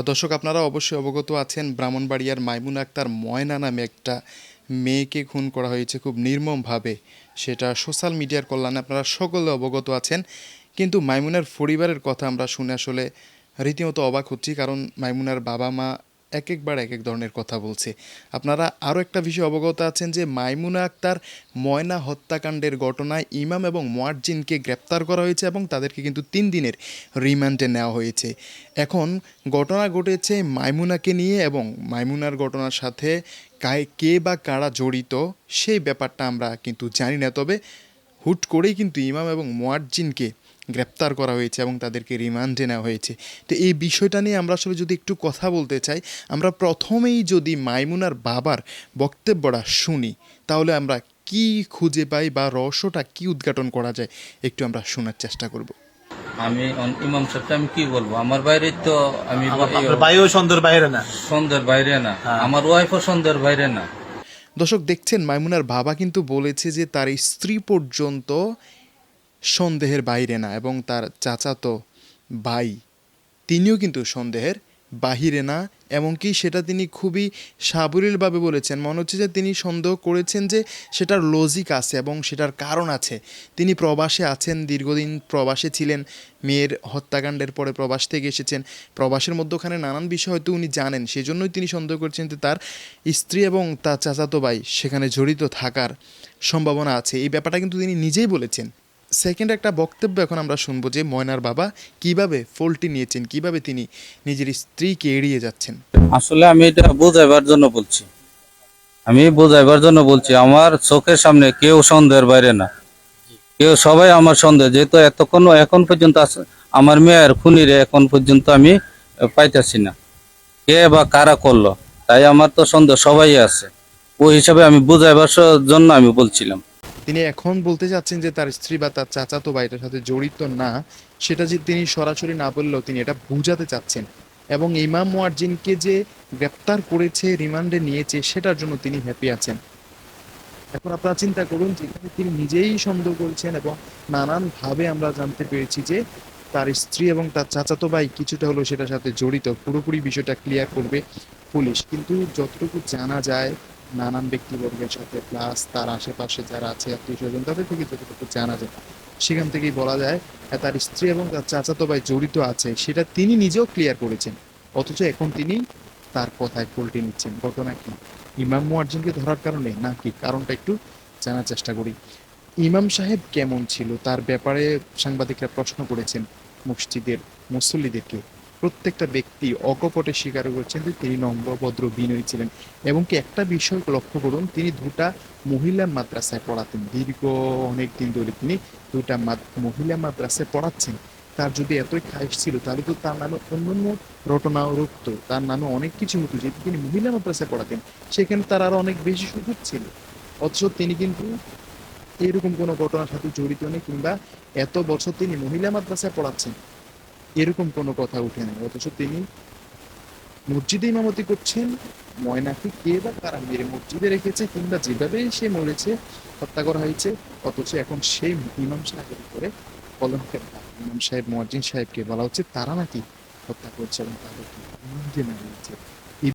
দর্শক, আপনারা অবশ্যই অবগত আছেন, ব্রাহ্মণবাড়িয়ার মাইমুন আক্তার ময়না নামে একটা মেয়েকে খুন করা হয়েছে খুব নির্মমভাবে। সেটা সোশ্যাল মিডিয়ার কল্যাণে আপনারা সকলে অবগত আছেন। কিন্তু মাইমুনার পরিবারের কথা আমরা শুনে আসলে রীতিমতো অবাক হচ্ছি, কারণ মাইমুনার বাবা মা এক একবার এক এক ধরনের কথা বলছে। আপনারা আরও একটা বিষয় অবগত আছেন যে, মাইমুনা আক্তার ময়না হত্যাকাণ্ডের ঘটনায় ইমাম এবং মোয়াজ্জিনকে গ্রেপ্তার করা হয়েছে এবং তাদেরকে কিন্তু তিন দিনের রিমান্ডে নেওয়া হয়েছে। এখন ঘটনা ঘটেছে মাইমুনাকে নিয়ে এবং মাইমুনার ঘটনার সাথে কায়, কে বা কারা জড়িত সেই ব্যাপারটা আমরা কিন্তু জানি না। তবে হুট করেই কিন্তু ইমাম এবং মোয়াজ্জিনকে গ্রেপ্তার করা হয়েছে এবং তাদেরকে রিমান্ডে নেওয়া হয়েছে। তো এই বিষয়টা নিয়ে আমরা আসলে যদি একটু কথা বলতে চাই আমরা প্রথমেই যদি মাইমুনার বাবার বক্তব্যটা শুনি তাহলে আমরা কি খুঁজে পাই বা রহস্যটা কি উদ্ঘাটন করা যায় একটু আমরা শোনার চেষ্টা করব। আমি ইমাম সাহেবকে আমি কি বলব? আমার বাইরে তো আমি আপনার ভাইও সন্ধ্যের বাইরে না। সন্ধ্যের বাইরে না। হ্যাঁ। আমার ওয়াইফও সন্ধ্যের বাইরে না। দর্শক দেখছেন মাইমুনার বাবা কিন্তু বলেছে যে তার স্ত্রী পর্যন্ত সন্দেহের বাইরে না এবং তার চাচাতো ভাই, তিনিও কিন্তু সন্দেহের বাহিরে না। এমনকি সেটা তিনি খুবই সাবলীলভাবে বলেছেন। মনে হচ্ছে যে তিনি সন্দেহ করেছেন যে সেটার লজিক আছে এবং সেটার কারণ আছে। তিনি প্রবাসে আছেন, দীর্ঘদিন প্রবাসে ছিলেন, মেয়ের হত্যাকাণ্ডের পরে প্রবাস থেকে এসেছেন। প্রবাসের মধ্যখানে নানান বিষয় হয়তো উনি জানেন, সেজন্যই তিনি সন্দেহ করছেন যে তার স্ত্রী এবং তার চাচাতো ভাই সেখানে জড়িত থাকার সম্ভাবনা আছে। এই ব্যাপারটা কিন্তু তিনি নিজেই বলেছেন। সেকেন্ড একটা বক্তব্য এখন আমরা শুনব যে ময়নার বাবা কীভাবে ফলটি নিয়েছেন, কীভাবে তিনি নিজের স্ত্রীকে এড়িয়ে যাচ্ছেন। আসলে আমি এটা বোঝাইবার জন্য বলছি। আমি বোঝাইবার জন্য বলছি, আমার চোখের সামনে কেউ সন্দেহের বাইরে না। কেউ সবাই আমার সন্দেহ, যেহেতু এতক্ষণ, এখন পর্যন্ত আমার মেয়ের খুনিরে এখন পর্যন্ত আমি পাইতাছি না। কে বা কারা করল, তাই আমার তো সন্দেহ সবাই আছে। ওই হিসাবে আমি বুঝাইবার জন্য আমি বলছিলাম। তিনি এখন বলতে চাচ্ছেন যে তার স্ত্রী বা তার চাচাতো ভাইটার সাথে জড়িত না, সেটা যে তিনি সরাসরি না বললেও তিনি এটা বুঝাতে চাচ্ছেন। এবং ইমাম মুয়াজ্জিনকে যে গ্রেপ্তার করেছে, রিমান্ডে নিয়েছে, সেটার জন্য তিনি হ্যাপি আছেন। এখন আপনারা চিন্তা করুন যেখানে তিনি নিজেই সন্দেহ করেছেন এবং নানানভাবে আমরা জানতে পেরেছি যে তার স্ত্রী এবং তার চাচাতো ভাই কিছুটা হলেও সেটার সাথে জড়িত। পুরোপুরি বিষয়টা ক্লিয়ার করবে পুলিশ। কিন্তু যতটুকু জানা যায় নানান ব্যক্তিবর্গের সাথে প্লাস তার আশেপাশে যারা আছে, আত্মীয় স্বজন, তাদের থেকে যতটুকু জানা যায়। সেখান থেকেই বলা যায় তার স্ত্রী এবং তার চাচাতো ভাই জড়িত আছে, সেটা তিনি নিজেও ক্লিয়ার করেছেন। অথচ এখন তিনি তার কথায় পল্টে নিচ্ছেন। ঘটনা কি? ইমাম মুয়াজ্জিনকে ধরার কারণে নাকি? কারণটা একটু জানার চেষ্টা করি। ইমাম সাহেব কেমন ছিল? তার ব্যাপারে সাংবাদিকরা প্রশ্ন করেছেন মসজিদের মুসল্লিদেরকে। প্রত্যেকটা ব্যক্তি অকপটে স্বীকার করছেন যে তিনি নম্র ভদ্র বিনয়ী ছিলেন। এবং কি একটা বিষয় লক্ষ্য করুন, তিনি দুটা মহিলা মাদ্রাসায় পড়াতেন। দীর্ঘ অনেক দিন ধরে তিনি দুটা মহিলা মাদ্রাসায় পড়াচ্ছেন। তার যদি এতই খাইশ ছিল, তাহলে তো তার নামে অন্যান্য রটনাও রুখত তার নামে অনেক কিছু হতো যেহেতু তিনি মহিলা মাদ্রাসায় পড়াতেন। সেখানে তার আরও অনেক বেশি সুযোগ ছিল। অথচ তিনি কিন্তু এরকম কোনো ঘটনার সাথে জড়িত নেই কিংবা এত বছর তিনি মহিলা মাদ্রাসায় পড়াচ্ছেন। এরকম কোনো কথা উঠে নেই অথচ তিনি মসজিদে ইমামতি করছেন, ময়নাকে কে বা কারা মেরে মসজিদে রেখেছে কিংবা যেভাবে সে মরেছে, হত্যা করা হয়েছে, অথচ এখন সেই ইমাম সাহেবের উপরে কলঙ্কের। ইমাম সাহেব মর্জিন সাহেবকে বলা হচ্ছে তারা নাকি হত্যা করছে এবং তাদেরকে হয়েছে